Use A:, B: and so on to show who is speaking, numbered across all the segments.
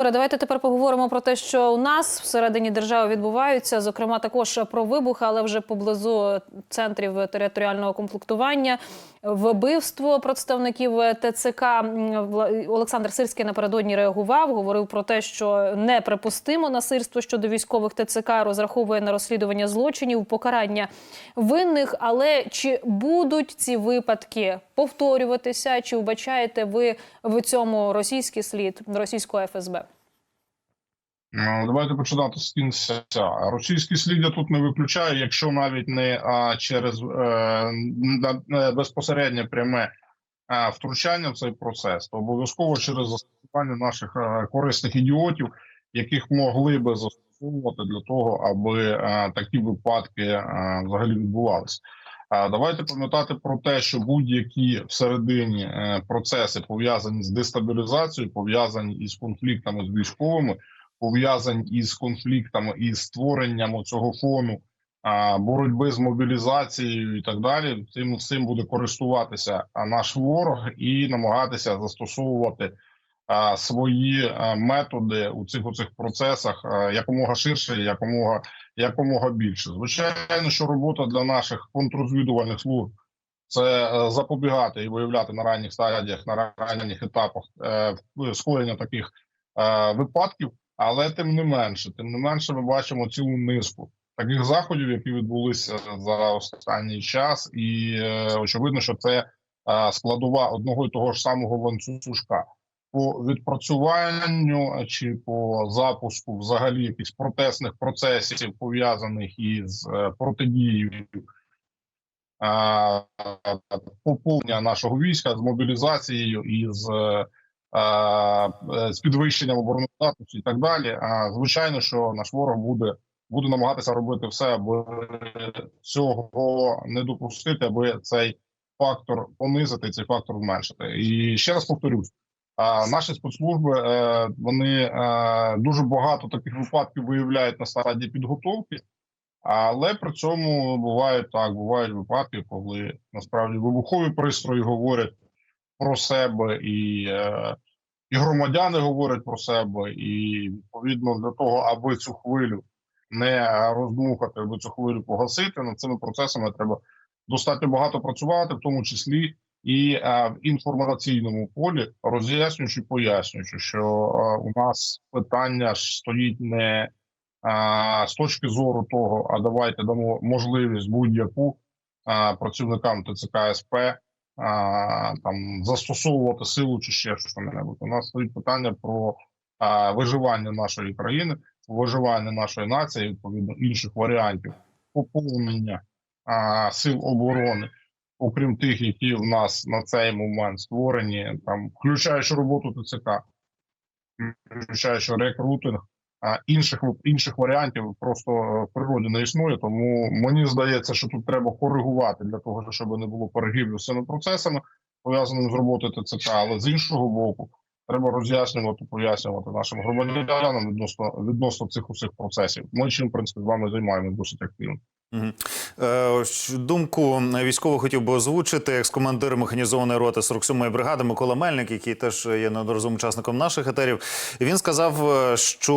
A: Давайте тепер поговоримо про те, що у нас всередині держави відбуваються, зокрема також про вибухи, але вже поблизу центрів територіального комплектування, вбивство представників ТЦК. Олександр Сирський напередодні реагував, говорив про те, що неприпустимо насильство щодо військових ТЦК, розраховує на розслідування злочинів, покарання винних. Але чи будуть ці випадки повторюватися? Чи вбачаєте ви в цьому російський слід російського ФСБ?
B: Ну, Давайте починати з кінця. Російський слід я тут не виключаю, якщо навіть не а, через е, е, безпосереднє пряме втручання в цей процес, то обов'язково через застосування наших е, корисних ідіотів, яких могли би застосовувати для того, аби е, такі випадки взагалі відбувалися. А давайте пам'ятати про те, що будь-які всередині е, процеси пов'язані з дестабілізацією, пов'язані із конфліктами з військовими пов'язані із конфліктами і створенням цього фону боротьби з мобілізацією і так далі. Цим цим буде користуватися наш ворог і намагатися застосовувати свої методи у цих у цих процесах якомога ширше, якомога якомога більше. Звичайно, що робота для наших контррозвідувальних служб. Це е, запобігати і виявляти на ранніх стадіях, на ранніх етапах е, скоєння таких е, випадків. Але тим не менше, тим не менше, ми бачимо цілу низку таких заходів, які відбулися за останній час, і очевидно, що це складова одного і того ж самого ланцюжка по відпрацюванню чи по запуску взагалі якихось протестних процесів пов'язаних із е, протидією поповнення нашого війська з мобілізацією і з е, е, з підвищенням обороноздатності і так далі. А звичайно, що наш ворог буде буде намагатися робити все, аби цього не допустити, аби цей фактор понизити, цей фактор зменшити. І ще раз повторюсь. Наші спецслужби е, вони е, дуже багато таких випадків виявляють на стадії підготовки, але при цьому бувають так, бувають випадки, коли насправді вибухові пристрої говорять про себе, і, е, і громадяни говорять про себе, і відповідно для того, аби цю хвилю не роздмухати, аби цю хвилю погасити, над цими процесами треба достатньо багато працювати, в тому числі і е, в інформаційному полі, роз'яснюючи, пояснюючи, що е, у нас питання стоїть не е, з точки зору того, а давайте дамо можливість будь-яку працівникам ТЦК СП там застосовувати силу чи ще щось небудь. У нас стоїть питання про виживання нашої країни, виживання нашої нації, відповідно інших варіантів поповнення сил оборони, окрім тих, які в нас на цей момент створені, там включаючи роботу ТЦК, включаючи рекрутинг. А інших інших варіантів просто е, в природі не існує. Тому мені здається, що тут треба коригувати для того, щоб не було перегибів з цими процесами, пов'язаними з роботою ТЦК. Але з іншого боку, треба роз'яснювати, пояснювати нашим громадянам відносно відносно цих усіх процесів. Ми чим в принципі з вами займаємося досить активно.
C: Е, Думку військово хотів би озвучити екс-командир механізованої роти 47-ї бригади Микола Мельник, який теж є неодноразовим учасником наших етерів. Він сказав, е, що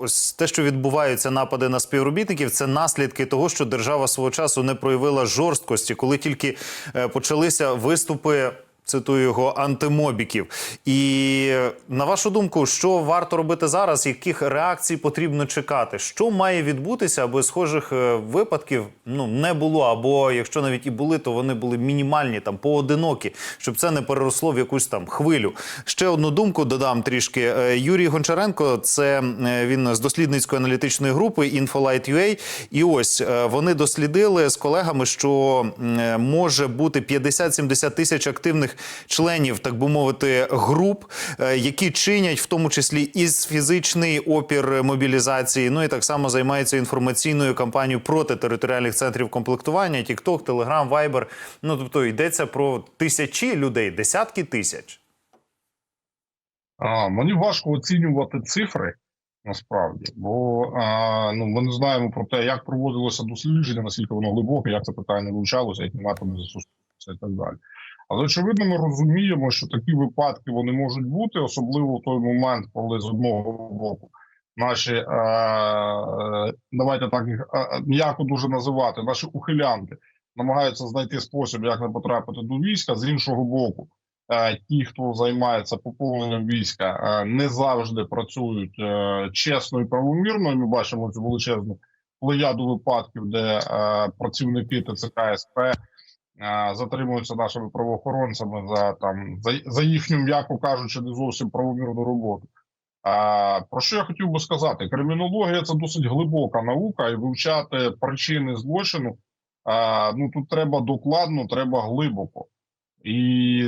C: ось те, що відбуваються напади на співробітників, це наслідки того, що держава свого часу не проявила жорсткості, коли тільки е, почалися виступи. Цитую його антимобіків. І на вашу думку, що варто робити зараз? Яких реакцій потрібно чекати? Що має відбутися, аби схожих е, випадків ну не було? Або якщо навіть і були, то вони були мінімальні, там поодинокі, щоб це не переросло в якусь там хвилю. Ще одну думку додам трішки. Е, Юрій Гончаренко, це е, він з дослідницької аналітичної групи InfoLight.ua. І ось вони дослідили з колегами, що може бути 50-70 тисяч активних членів, так би мовити, груп, е, які чинять в тому числі із фізичний опір мобілізації. Ну і так само займаються інформаційною кампанією проти територіальних центрів комплектування, TikTok, Telegram, Viber. Ну тобто йдеться про тисячі людей, десятки тисяч.
B: А, мені важко оцінювати цифри насправді, бо а, ну ми не знаємо про те, як проводилося дослідження, наскільки воно глибоке, як це питання вивчалося, які методи застосовувалися і так далі. Але очевидно, ми розуміємо, що такі випадки вони можуть бути, особливо в той момент, коли з одного боку наші е, давайте так їх е, е, м'яко дуже називати, наші ухилянти намагаються знайти спосіб, як не потрапити до війська. З іншого боку, е, ті, хто займається поповненням війська, не завжди працюють чесно і правомірно. Ми бачимо цю величезну плеяду випадків, де працівники ТЦК СП затримуються нашими правоохоронцями за там за, за їхню, м'яко кажучи, не зовсім правомірну роботу. А, про що я хотів би сказати? Кримінологія це досить глибока наука, і вивчати причини злочину а, ну тут треба докладно, треба глибоко. І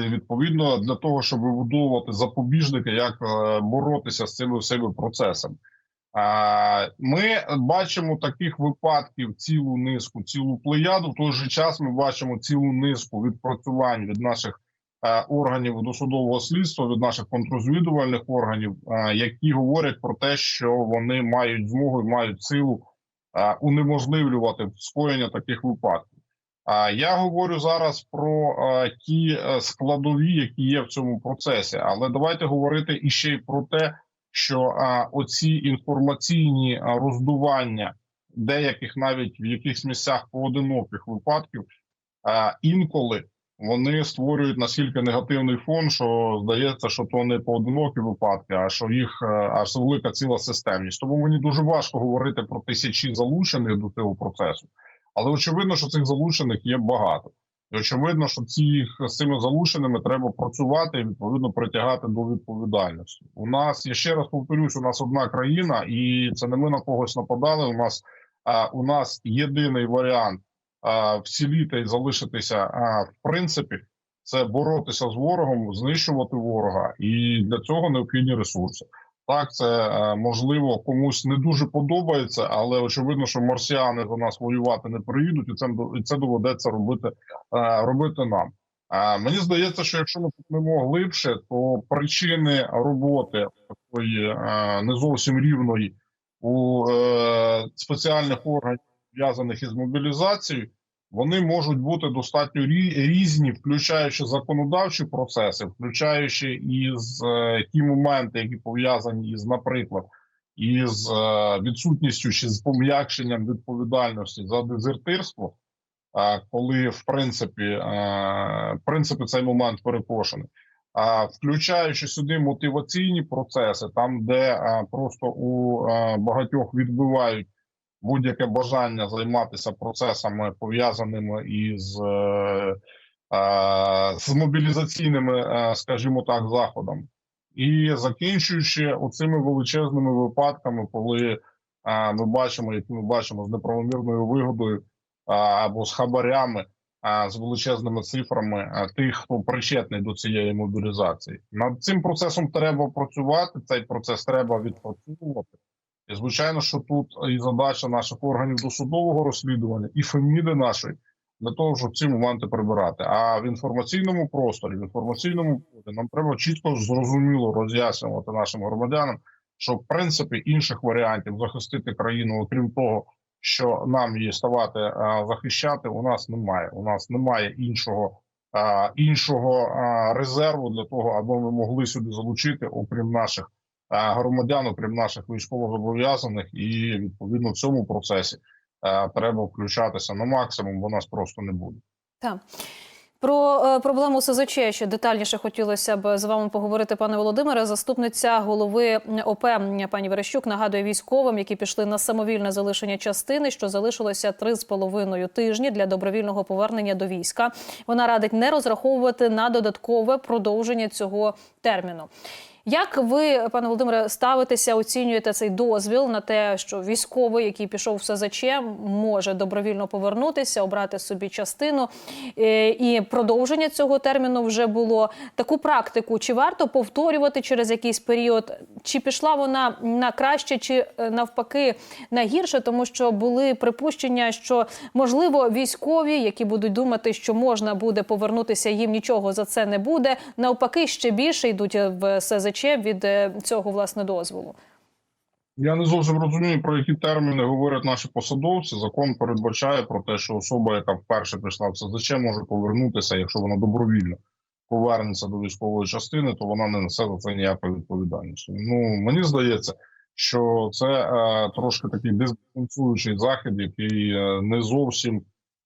B: відповідно для того, щоб вибудовувати запобіжники, як е, боротися з цими всіми процесами. А, Ми бачимо таких випадків цілу низку, цілу плеяду. В той же час ми бачимо цілу низку відпрацювань від наших е, органів досудового слідства, від наших контррозвідувальних органів, е, які говорять про те, що вони мають змогу і мають силу е, унеможливлювати скоєння таких випадків. Я говорю зараз про е, ті е, складові, які є в цьому процесі, але давайте говорити іще й про те, що а, оці інформаційні роздування деяких навіть в якихось місцях поодиноких випадків а, інколи вони створюють настільки негативний фон, що здається, що то не поодинокі випадки, а що їх аж велика ціла системність. Тому мені дуже важко говорити про тисячі залучених до цього процесу, але очевидно, що цих залучених є багато. І очевидно, що ці з цими залученими треба працювати і відповідно притягати до відповідальності. У нас я ще раз повторюсь, у нас одна країна, і це не ми на когось нападали. У нас а, у нас єдиний варіант а, вціліти і залишитися. А, в принципі, це боротися з ворогом, знищувати ворога, і для цього необхідні ресурси. Так, це е, можливо комусь не дуже подобається, але очевидно, що марсіани за нас воювати не приїдуть, і це і це доведеться робити е, робити нам. Е, Мені здається, що якщо ми купнемо глибше, то причини роботи такої не зовсім рівної у спеціальних органів, пов'язаних із мобілізацією, вони можуть бути достатньо різні, включаючи законодавчі процеси, включаючи із е, ті моменти, які пов'язані із, наприклад, із е, відсутністю чи з пом'якшенням відповідальності за дезертирство, коли в принципі, е, в принципі цей момент перекошений. А включаючи сюди мотиваційні процеси, там де просто у багатьох відбивають будь-яке бажання займатися процесами пов'язаними із е, е, з мобілізаційними, е, скажімо так, заходами, і закінчуючи оцими величезними випадками, коли е, ми бачимо, які ми бачимо з неправомірною вигодою е, або з хабарями. е, З величезними цифрами е, тих, хто причетний до цієї мобілізації, над цим процесом треба працювати. Цей процес треба відпрацьовувати. І звичайно, що тут і задача наших органів досудового розслідування, і феміди нашої для того, щоб ці моменти прибирати. А в інформаційному просторі, в інформаційному полі нам треба чітко зрозуміло роз'яснювати нашим громадянам, що в принципі інших варіантів захистити країну, окрім того, що нам її ставати захищати, у нас немає. У нас немає іншого. Іншого резерву для того, аби ми могли сюди залучити, окрім наших громадян, окрім наших військовозобов'язаних, і відповідно в цьому процесі е, треба включатися на максимум, бо нас просто не буде.
A: Так. Про е, проблему СЗЧ ще детальніше хотілося б з вами поговорити, пане Володимире. Заступниця голови ОП пані Верещук нагадує військовим, які пішли на самовільне залишення частини, що залишилося три з половиною тижні для добровільного повернення до війська. Вона радить не розраховувати на додаткове продовження цього терміну. Як ви, пане Володимире, ставитеся, оцінюєте цей дозвіл на те, що військовий, який пішов в СЗЧ, може добровільно повернутися, обрати собі частину Е, і продовження цього терміну вже було таку практику? Чи варто повторювати через якийсь період? Чи пішла вона на краще, чи е, навпаки на гірше? Тому що були припущення, що можливо військові, які будуть думати, що можна буде повернутися, їм нічого за це не буде. Навпаки, ще більше йдуть в СЗЧ від е, цього власне дозволу.
B: Я не зовсім розумію, про які терміни говорять наші посадовці. Закон передбачає про те, що особа, яка вперше прийшла в СЗЧ, може повернутися, якщо вона добровільно повернеться до військової частини, то вона не несе за це ніякої відповідальності. Ну мені здається, що це е, трошки такий дисбалансуючий захід, який е, не зовсім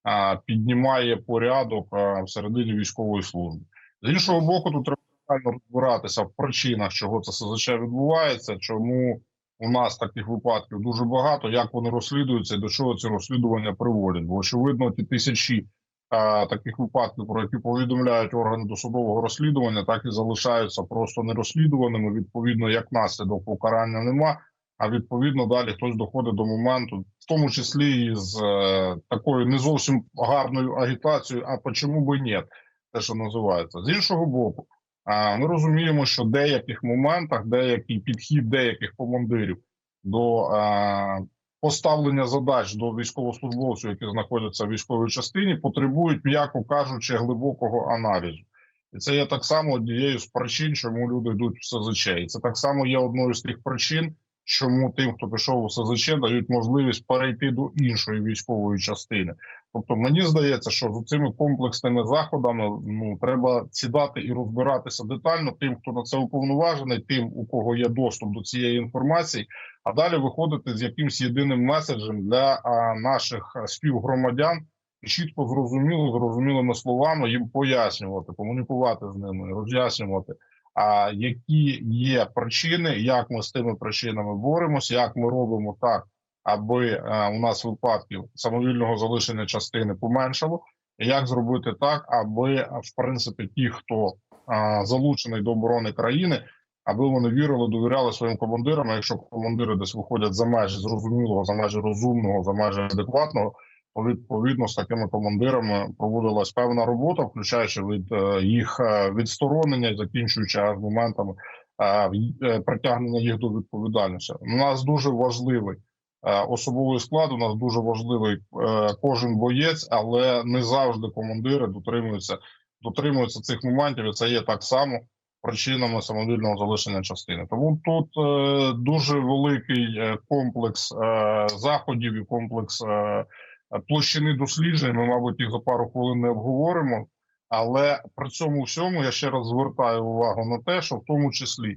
B: е, піднімає порядок е, всередині військової служби. З іншого боку, тут треба розбиратися в причинах, чого це СЗЧ відбувається, чому у нас таких випадків дуже багато, як вони розслідуються і до чого ці розслідування приводять. Бо очевидно, ті тисячі а, таких випадків, про які повідомляють органи досудового розслідування, так і залишаються просто нерозслідуваними. Відповідно, як наслідок покарання нема. А відповідно далі хтось доходить до моменту, в тому числі і з е, такою не зовсім гарною агітацією. А почому би ні? Те, що називається з іншого боку. Ми розуміємо, що в деяких моментах деякий підхід деяких командирів до поставлення задач до військовослужбовців, які знаходяться в військовій частині, потребують, м'яко кажучи, глибокого аналізу. І це є так само однією з причин, чому люди йдуть в СЗЧ. І це так само є одною з тих причин, чому тим, хто пішов у СЗЧ, дають можливість перейти до іншої військової частини. Тобто, мені здається, що з цими комплексними заходами ну треба сідати і розбиратися детально тим, хто на це уповноважений, тим, у кого є доступ до цієї інформації, а далі виходити з якимсь єдиним меседжем для а, наших співгромадян і чітко зрозуміло, зрозумілими словами їм пояснювати, комунікувати з ними, роз'яснювати. А які є причини, як ми з тими причинами боремося, як ми робимо так, аби е, у нас випадків самовільного залишення частини поменшало, і як зробити так, аби е, в принципі ті, хто е, залучений до оборони країни, аби вони вірили, довіряли своїм командирам. А якщо командири десь виходять за межі зрозумілого, за межі розумного, за межі адекватного, відповідно з такими командирами проводилась певна робота, включаючи від е, їх е, відсторонення, закінчуючи аж моментами е, притягнення їх до відповідальності. У нас дуже важливий особовий склад. У нас дуже важливий кожен боєць, але не завжди командири дотримуються дотримуються цих моментів. І це є так само причинами самовільного залишення частини. Тому тут дуже великий комплекс заходів і комплекс площини досліджень. Ми, мабуть, за пару хвилин не обговоримо. Але при цьому всьому я ще раз звертаю увагу на те, що в тому числі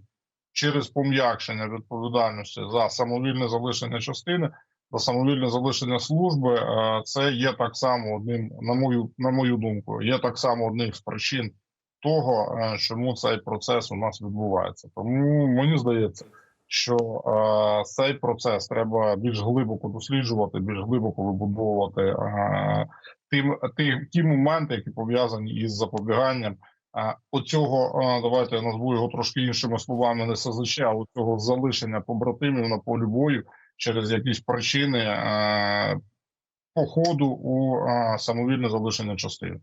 B: через пом'якшення відповідальності за самовільне залишення частини за самовільне залишення служби, е, це є так само одним, на мою на мою думку, є так само одним з причин того, е, чому цей процес у нас відбувається. Тому мені здається, що е, цей процес треба більш глибоко досліджувати, більш глибоко вибудовувати е, тим, ті, ті моменти, які пов'язані із запобіганням. е, Оцього е, давайте я назву його трошки іншими словами, не СЗЧ, а оцього залишення побратимів на полі бою через якісь причини е, походу у самовільне залишення частини.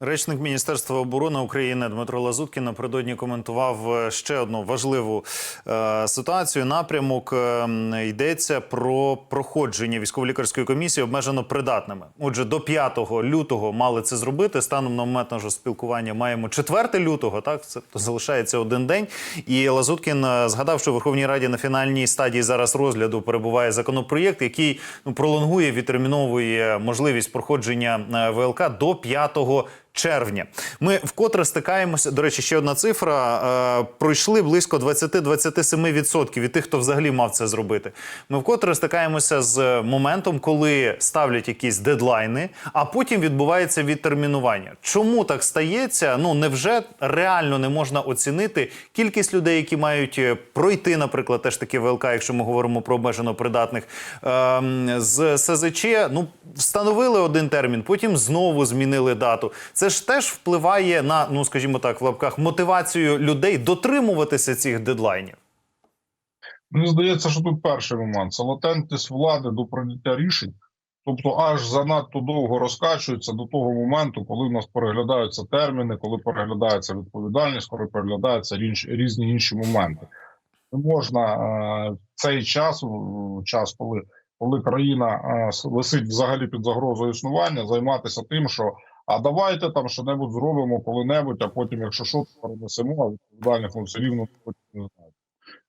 C: Речник Міністерства оборони України Дмитро Лазуткін напередодні коментував е, ще одну важливу е, ситуацію. Напрямок е, йдеться про проходження військово-лікарської комісії обмежено придатними. Отже, до 5 лютого мали це зробити. Станом на момент нашого спілкування маємо 4 лютого. Так це то залишається один день. І Лазуткін е, згадав, що в Верховній Раді на фінальній стадії зараз розгляду перебуває законопроєкт, який ну, пролонгує відтерміновує можливість проходження е, ВЛК до 5 червня. Ми вкотре стикаємося. До речі, ще одна цифра. Е, пройшли близько 20-27% від тих, хто взагалі мав це зробити. Ми вкотре стикаємося з моментом, коли ставлять якісь дедлайни, а потім відбувається відтермінування. Чому так стається? Ну невже реально не можна оцінити кількість людей, які мають е, пройти, наприклад, теж таки ВЛК, якщо ми говоримо про обмежено придатних ем, з СЗЧ, ну встановили один термін, потім знову змінили дату. Це ж теж впливає на, ну скажімо так, в лапках мотивацію людей дотримуватися цих дедлайнів.
B: Мені здається, що тут перший момент це латентність влади до прийняття рішень, тобто аж занадто довго розкачується до того моменту, коли в нас переглядаються терміни, коли переглядається відповідальність, коли переглядаються різні інші моменти. Не можна е, в цей час, час, коли, коли країна е, висить взагалі під загрозою існування, займатися тим, що а давайте там що-небудь зробимо коли-небудь, а потім, якщо що, то перенесемо, а відповідальних все рівно не знаємо.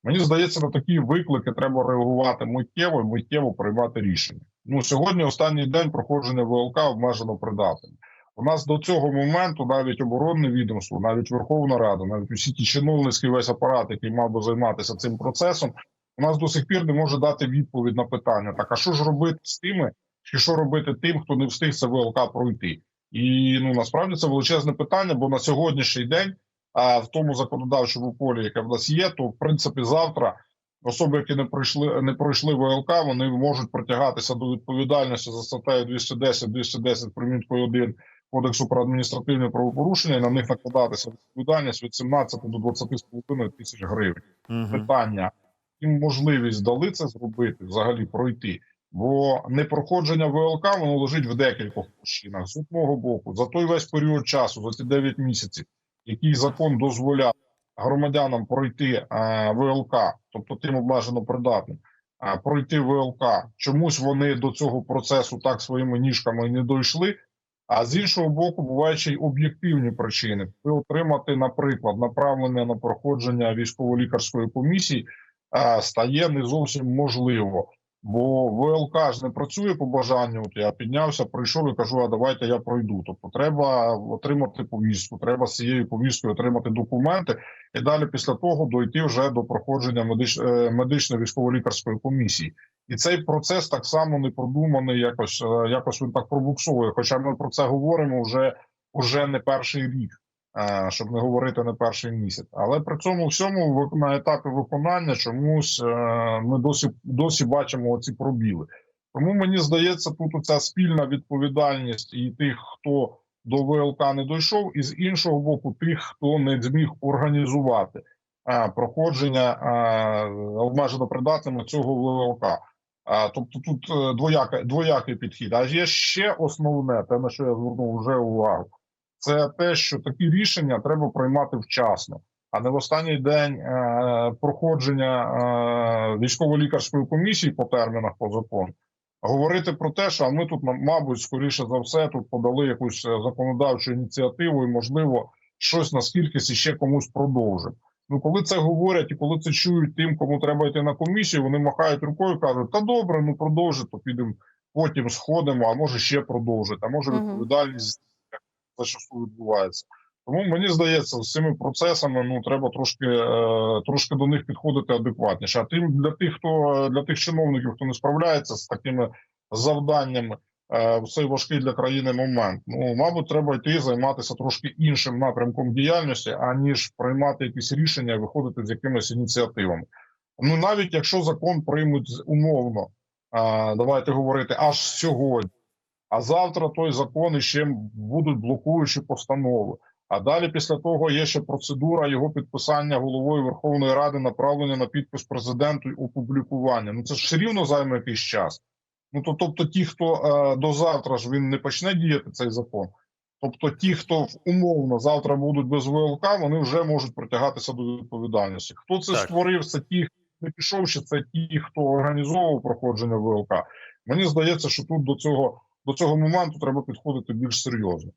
B: Мені здається, на такі виклики треба реагувати миттєво і миттєво приймати рішення. Ну сьогодні останній день проходження ВЛК обмежено придатним. У нас до цього моменту навіть оборонне відомство, навіть Верховна Рада, навіть усі ті чиновницький весь апарат, який мав би займатися цим процесом, у нас до сих пір не може дати відповідь на питання: так а що ж робити з тими, чи що робити тим, хто не встиг це ВЛК пройти? І ну насправді це величезне питання, бо на сьогоднішній день, а в тому законодавчому полі, яке в нас є, то в принципі завтра особи, які не пройшли не пройшли ВЛК, вони можуть притягатися до відповідальності за статтею 210, 210 приміткою 1 Кодексу про адміністративне правопорушення, і на них накладатися відповідальність від 17 до 20,5 тисяч гривень
C: Мгм.
B: питання, їм можливість дали це зробити, взагалі пройти. Бо непроходження ВЛК воно лежить в декількох причинах. З одного боку, за той весь період часу, за ці 9 місяців, який закон дозволяв громадянам пройти а, ВЛК, тобто тим обмежено придатним, а, пройти ВЛК. Чомусь вони до цього процесу так своїми ніжками не дійшли. А з іншого боку, бувають ще й об'єктивні причини. Ви отримати, наприклад, направлення на проходження військово-лікарської комісії а, стає не зовсім можливо. Бо ВЛК ж не працює по бажанню. От я піднявся, прийшов і кажу: а давайте я пройду. Тобто, треба отримати повістку, треба з цією повісткою отримати документи, і далі після того дойти вже до проходження медич... е, медичної військово-лікарської комісії. І цей процес так само не продуманий, якось е, якось він так пробуксовує. Хоча ми про це говоримо вже, вже не перший рік, щоб не говорити не перший місяць. Але при цьому всьому на етапі виконання чомусь е, ми досі досі бачимо ці пробіли. Тому мені здається, тут ця спільна відповідальність і тих, хто до ВЛК не дійшов, і з іншого боку, тих, хто не зміг організувати е, проходження е, обмежено придатними цього ВЛК. Тобто тут е, двояка, двоякий підхід. А є ще основне, те, на що я звернув вже увагу, це те, що такі рішення треба приймати вчасно, а не в останній день е, проходження е, військово-лікарської комісії по термінах по закону. Говорити про те, що а ми тут, мабуть, скоріше за все, тут подали якусь е, законодавчу ініціативу, і можливо щось на скількись іще комусь продовжимо. Ну, коли це говорять і коли це чують тим, кому треба йти на комісію, вони махають рукою, кажуть: та добре, ну продовжи, то підемо потім сходимо, а може ще продовжити, а може відповідальність за що відбувається. Тому мені здається, з цими процесами ну треба трошки, е, трошки до них підходити адекватніше. А тим для тих, хто для тих чиновників, хто не справляється з такими завданнями е, в цей важкий для країни момент. Ну, мабуть, треба йти займатися трошки іншим напрямком діяльності, аніж приймати якісь рішення виходити з якимись ініціативами. Ну навіть якщо закон приймуть умовно, е, давайте говорити аж сьогодні. А завтра той закон іще будуть блокуючі постанови. А далі, після того, є ще процедура його підписання головою Верховної Ради, направлення на підпис президенту і опублікування. Ну це ж все рівно займе якийсь час. Ну то, тобто, ті, хто е, до завтра ж він не почне діяти цей закон. Тобто, ті, хто умовно завтра будуть без ВЛК, вони вже можуть притягатися до відповідальності. Хто це
C: Так.
B: створив? Це ті, хто не пішов, чи це ті, хто організовував проходження ВЛК. Мені здається, що тут до цього до цього моменту треба підходити більш серйозно.